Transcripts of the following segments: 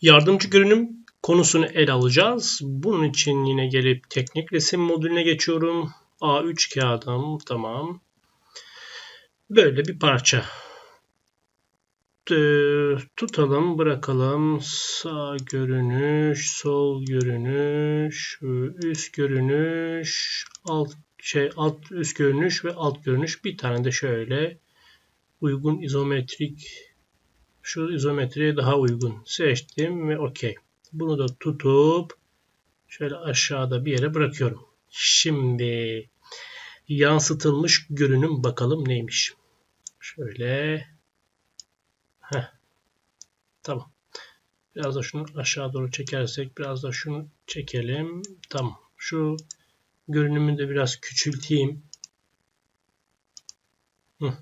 Yardımcı görünüm konusunu ele alacağız. Bunun için yine gelip teknik resim modülüne geçiyorum. A3 kağıdım tamam. Böyle bir parça. Tutalım bırakalım. Sağ görünüş, sol görünüş, üst görünüş, alt şey alt üst görünüş ve alt görünüş. Bir tane de şöyle uygun izometrik şu izometriye daha uygun seçtim ve okey. Bunu da tutup şöyle aşağıda bir yere bırakıyorum. Şimdi yansıtılmış görünüm bakalım neymiş. Şöyle Heh. Tamam. Biraz da şunu aşağı doğru çekersek biraz da şunu çekelim. Tamam. Şu görünümü de biraz küçülteyim. Hı.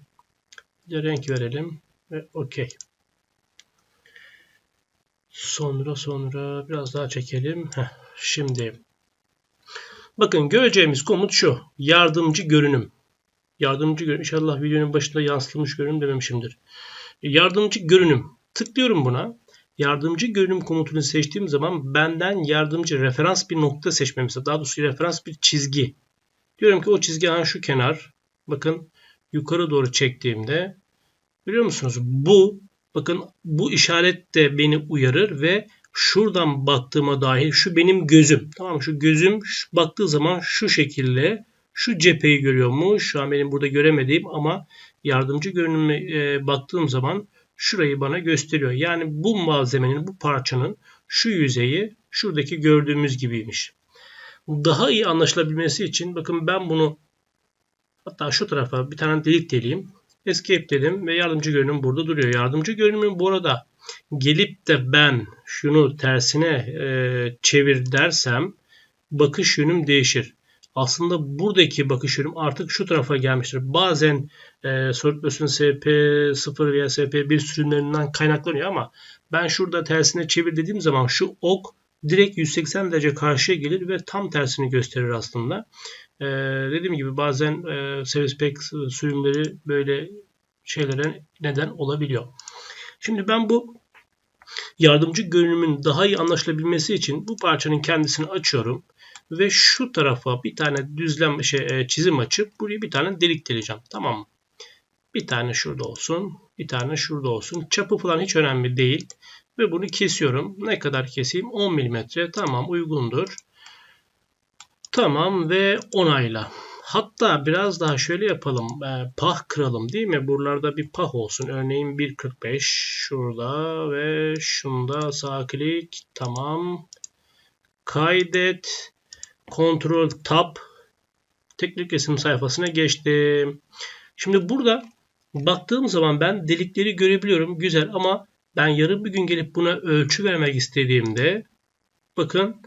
Bir de renk verelim ve okey. Sonra sonra biraz daha çekelim. Heh, şimdi bakın göreceğimiz komut şu. Yardımcı görünüm. Yardımcı görünüm. İnşallah videonun başında yansıtılmış görünüm dememişimdir. Yardımcı görünüm. Tıklıyorum buna. Yardımcı görünüm komutunu seçtiğim zaman benden yardımcı referans bir nokta seçmemi Daha doğrusu referans bir çizgi. Diyorum ki o çizgi ha şu kenar. Bakın yukarı doğru çektiğimde biliyor musunuz? Bu Bakın bu işaret de beni uyarır ve şuradan baktığıma dair şu benim gözüm. Tamam Şu gözüm baktığı zaman şu şekilde şu cepheyi görüyormuş. Şu an benim burada göremediğim ama yardımcı görünüme e, baktığım zaman şurayı bana gösteriyor. Yani bu malzemenin, bu parçanın şu yüzeyi şuradaki gördüğümüz gibiymiş. Daha iyi anlaşılabilmesi için bakın ben bunu hatta şu tarafa bir tane delik deleyim. Escape dedim ve yardımcı görünüm burada duruyor. Yardımcı görünümün bu arada gelip de ben şunu tersine e, çevir dersem bakış yönüm değişir. Aslında buradaki bakış yönüm artık şu tarafa gelmiştir. Bazen e, SolidWorks'un SP0 veya SP1 sürümlerinden kaynaklanıyor ama ben şurada tersine çevir dediğim zaman şu ok direkt 180 derece karşıya gelir ve tam tersini gösterir aslında. Ee, dediğim gibi bazen e, Service Pack sürümleri böyle şeylere neden olabiliyor. Şimdi ben bu yardımcı görünümün daha iyi anlaşılabilmesi için bu parçanın kendisini açıyorum ve şu tarafa bir tane düzlem şey, e, çizim açıp buraya bir tane delik deleceğim. Tamam mı? Bir tane şurada olsun, bir tane şurada olsun. Çapı falan hiç önemli değil. Ve bunu kesiyorum. Ne kadar keseyim? 10 mm. Tamam uygundur. Tamam ve onayla. Hatta biraz daha şöyle yapalım. E, pah kıralım değil mi? Buralarda bir pah olsun. Örneğin 1.45 şurada ve şunda sağ klik. Tamam. Kaydet. Ctrl Tab. Teknik resim sayfasına geçtim. Şimdi burada baktığım zaman ben delikleri görebiliyorum. Güzel ama ben yarın bir gün gelip buna ölçü vermek istediğimde bakın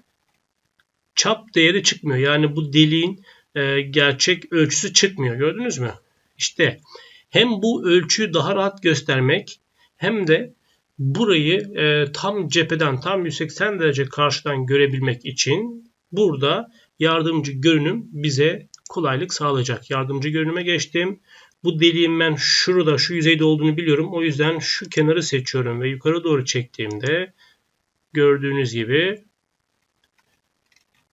çap değeri çıkmıyor. Yani bu deliğin e, gerçek ölçüsü çıkmıyor. Gördünüz mü? İşte hem bu ölçüyü daha rahat göstermek hem de burayı e, tam cepheden tam 180 derece karşıdan görebilmek için burada yardımcı görünüm bize kolaylık sağlayacak. Yardımcı görünüme geçtim. Bu deliğin ben şurada şu yüzeyde olduğunu biliyorum. O yüzden şu kenarı seçiyorum ve yukarı doğru çektiğimde gördüğünüz gibi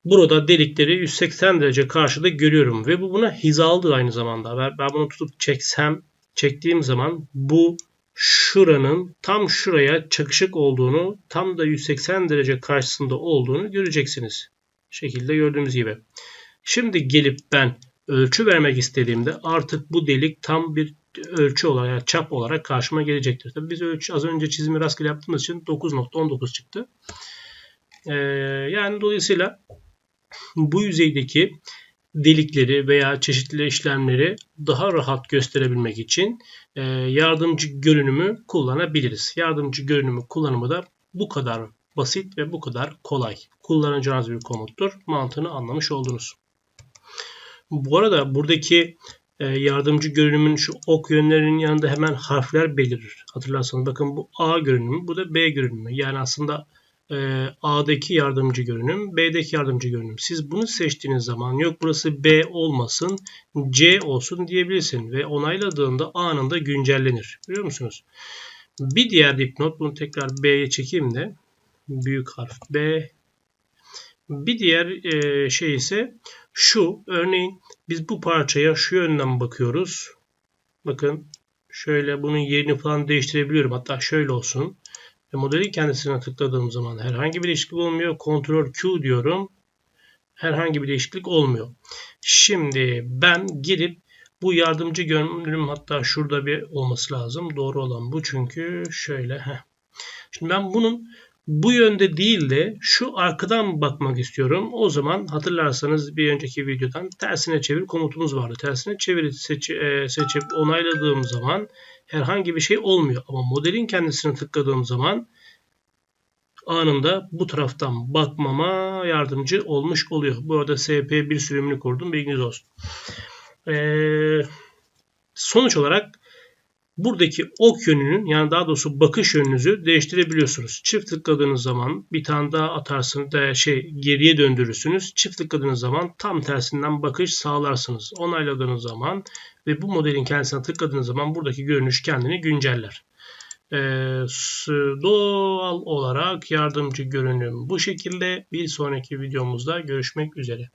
burada delikleri 180 derece karşıda görüyorum ve bu buna hizalıdır aynı zamanda. Ben, ben bunu tutup çeksem, çektiğim zaman bu şuranın tam şuraya çakışık olduğunu, tam da 180 derece karşısında olduğunu göreceksiniz. Şekilde gördüğümüz gibi. Şimdi gelip ben ölçü vermek istediğimde artık bu delik tam bir ölçü olarak, çap olarak karşıma gelecektir. Tabii biz ölçü az önce çizimi rastgele yaptığımız için 9.19 çıktı. Ee, yani dolayısıyla bu yüzeydeki delikleri veya çeşitli işlemleri daha rahat gösterebilmek için e, yardımcı görünümü kullanabiliriz. Yardımcı görünümü kullanımı da bu kadar basit ve bu kadar kolay. Kullanacağınız bir komuttur. Mantığını anlamış oldunuz. Bu arada buradaki e, yardımcı görünümün şu ok yönlerinin yanında hemen harfler belirir. Hatırlarsanız bakın bu A görünümü, bu da B görünümü. Yani aslında e, A'daki yardımcı görünüm, B'deki yardımcı görünüm. Siz bunu seçtiğiniz zaman yok burası B olmasın, C olsun diyebilirsin ve onayladığında anında güncellenir. Biliyor musunuz? Bir diğer dipnot, bunu tekrar B'ye çekeyim de büyük harf B. Bir diğer e, şey ise şu. Örneğin biz bu parçaya şu yönden bakıyoruz. Bakın şöyle bunun yerini falan değiştirebiliyorum. Hatta şöyle olsun. Ve modelin kendisine tıkladığım zaman herhangi bir değişiklik olmuyor. Ctrl Q diyorum. Herhangi bir değişiklik olmuyor. Şimdi ben girip bu yardımcı görünüm hatta şurada bir olması lazım. Doğru olan bu çünkü şöyle. Heh. Şimdi ben bunun bu yönde değil de şu arkadan bakmak istiyorum. O zaman hatırlarsanız bir önceki videodan tersine çevir komutumuz vardı. Tersine çevir e, seçip onayladığım zaman herhangi bir şey olmuyor. Ama modelin kendisine tıkladığım zaman anında bu taraftan bakmama yardımcı olmuş oluyor. Bu arada SP1 sürümünü kurdum. Bilginiz olsun. Ee, sonuç olarak buradaki ok yönünün yani daha doğrusu bakış yönünüzü değiştirebiliyorsunuz. Çift tıkladığınız zaman bir tane daha atarsınız da şey geriye döndürürsünüz. Çift tıkladığınız zaman tam tersinden bakış sağlarsınız. Onayladığınız zaman ve bu modelin kendisine tıkladığınız zaman buradaki görünüş kendini günceller. Ee, doğal olarak yardımcı görünüm bu şekilde. Bir sonraki videomuzda görüşmek üzere.